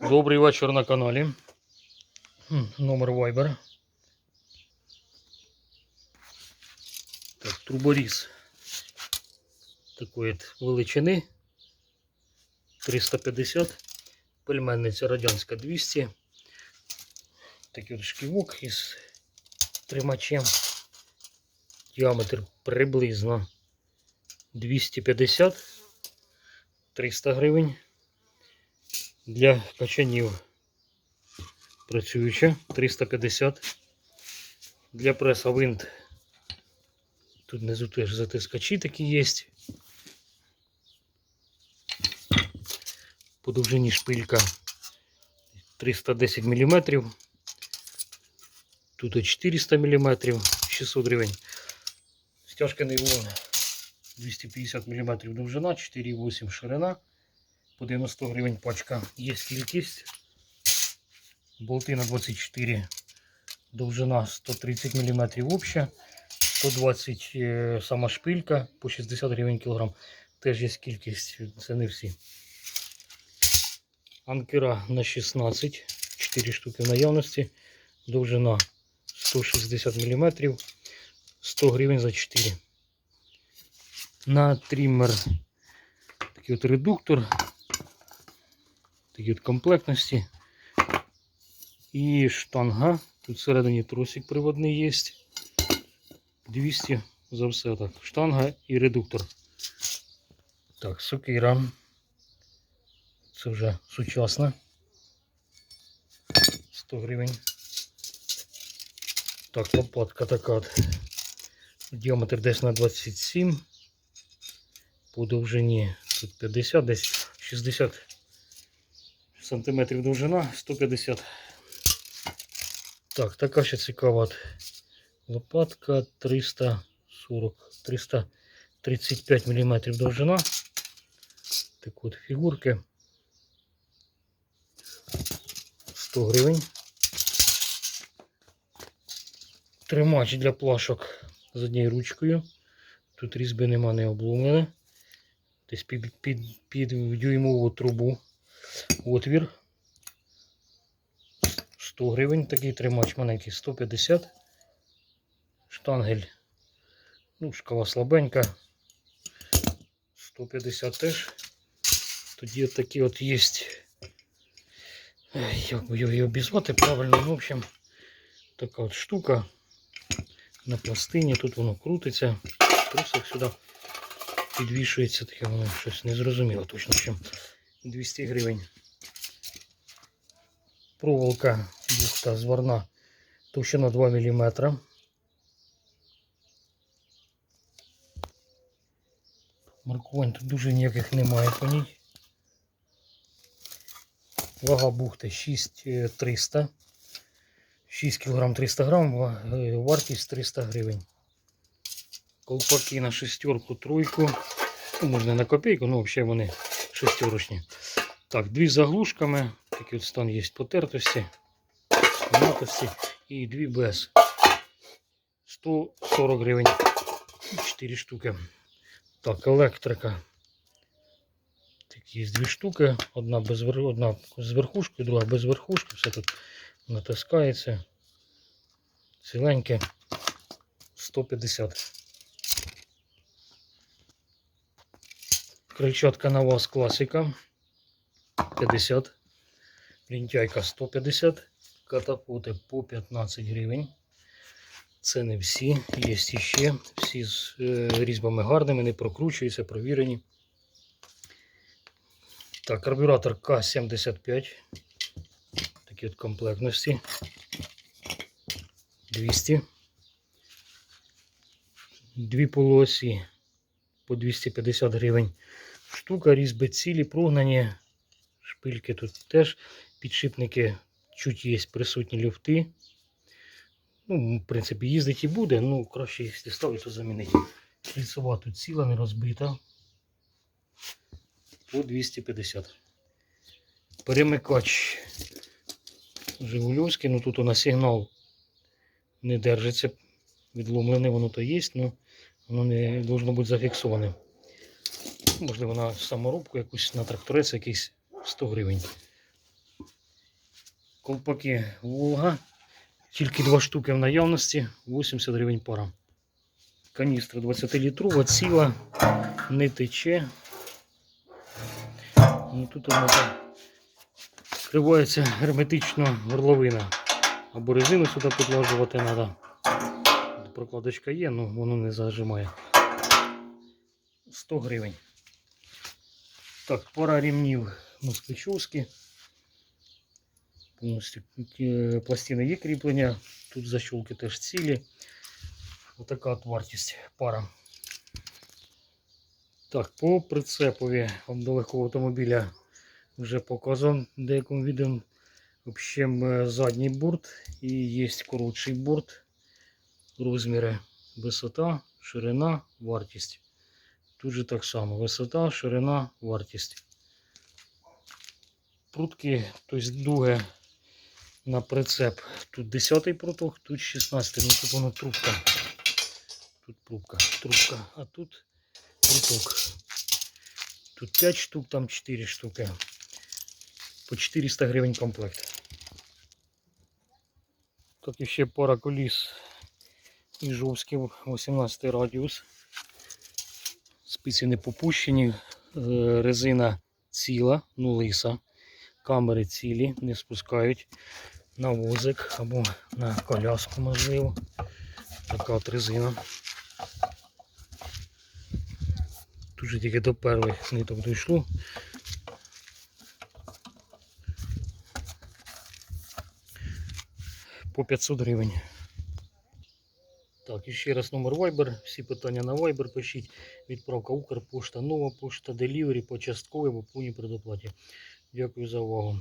Добрий вечір на каналі. Номер Viber. Так, труборіз такої величини 350, пельменниця радянська 200. Такий от шківок із тримачем. Діаметр приблизно 250 300 гривень. Для качанів працююча 350. Для преса винт. Тут внизу теж затискачі такі є. По довжині шпилька 310 мм. Тут от 400 мм, 600 гривень. Стяжка нейлон 250 мм довжина, 4,8 ширина. По 90 гривень пачка. Є кількість. Болти на 24. Довжина 130 мм обща. 120 е, сама шпилька по 60 гривень кілограм. Теж є кількість, це не всі. Анкера на 16, 4 штуки в наявності. Довжина 160 мм. 100 гривень за 4. На триммер такий от редуктор. Такі от комплектності. І штанга. Тут всередині тросик приводний є. 200 за все так. Штанга і редуктор. Так, сокира. Це вже сучасна. 100 гривень. Так, лопатка така. Діаметр десь на 27. По довжині тут 50, десь 60 сантиметрів довжина, 150. Так, така ще цікава лопатка 340, 335 мм довжина. Так от фігурки. 100 гривень. Тримач для плашок з однією ручкою. Тут різьби нема не обломлене. Десь під, під, під дюймову трубу отвір. 100 гривень такий тримач маленький 150. Штангель. Ну, шкала слабенька. 150 теж. Тоді такі от є. Як би його обізвати правильно, ну, в общем, така от штука на пластині. Тут воно крутиться. Трусик сюди підвішується, таке воно щось незрозуміло точно чим. 200 гривень. Проволока бухта зварна товщина 2 мм. Маркувань тут дуже ніяких немає по ній. Вага бухти 6300. 6 кг 300 грам, е, вартість 300 гривень. Колпаки на шестерку, тройку. Ну, можна на копійку, ну взагалі вони шестерочні. Так, дві заглушками. Такий от стан є потертості, матості і дві без. 140 гривень. 4 штуки. Так, електрика. Такі дві штуки. Одна, без, одна з верхушкою, друга без верхушки. Все тут натискається. Ціленьке. 150. Крильчатка на вас класика. 50. Лінтяйка 150. Катапоти по 15 гривень. Це не всі. Є ще. Всі з е, різьбами гарними, не прокручуються, провірені. Так, карбюратор К75. Такі от комплектності. 200. Дві полуосі по 250 гривень. Штука, різьби цілі, прогнані. Шпильки тут теж. Підшипники чуть є присутні люфти. Ну, в принципі, їздить і буде, ну краще, якщо ставити, то замінити. Шліцова тут ціла, не розбита. По 250. Перемикач Жигульовський, ну тут у нас сигнал не держиться. Відломлене воно то є, але воно не должно бути зафіксоване. Можливо, на саморобку якусь на тракторець якийсь 100 гривень. Колпаки Волга. Тільки два штуки в наявності, 80 гривень пара. Каністра 20-літрова, ціла, не тече. І тут вона так скривається герметично горловина. Або резину сюди підложувати треба. Прокладочка є, але воно не зажимає. 100 гривень. Так, пара ремнів москвичовські. Повністю е, пластини є кріплення. Тут защолки теж цілі. Отака от вартість пара. Так, по прицепові до легкого автомобіля вже показував в деякому відео. В общем, е, задній борт і є коротший борт. Розміри висота, ширина, вартість. Тут же так само висота, ширина, вартість. Прутки, тобто дуги на прицеп. Тут 10 пруток, тут 16. Ну тут воно трубка. Тут трубка, трубка, а тут пруток. Тут 5 штук, там 4 штуки. По 400 гривень комплект. І ще пара коліс. Іжовський 18 радіус. Спиці не попущені, е, резина ціла, ну лиса. Камери цілі, не спускають на возик або на коляску, можливо. Така от резина. Тут же тільки до перших ниток дійшло. По 500 гривень. Так, і ще раз номер Viber. Всі питання на Viber пишіть. Відправка Укрпошта, нова пошта, делівері по частковій або повній предоплаті. Дякую за увагу.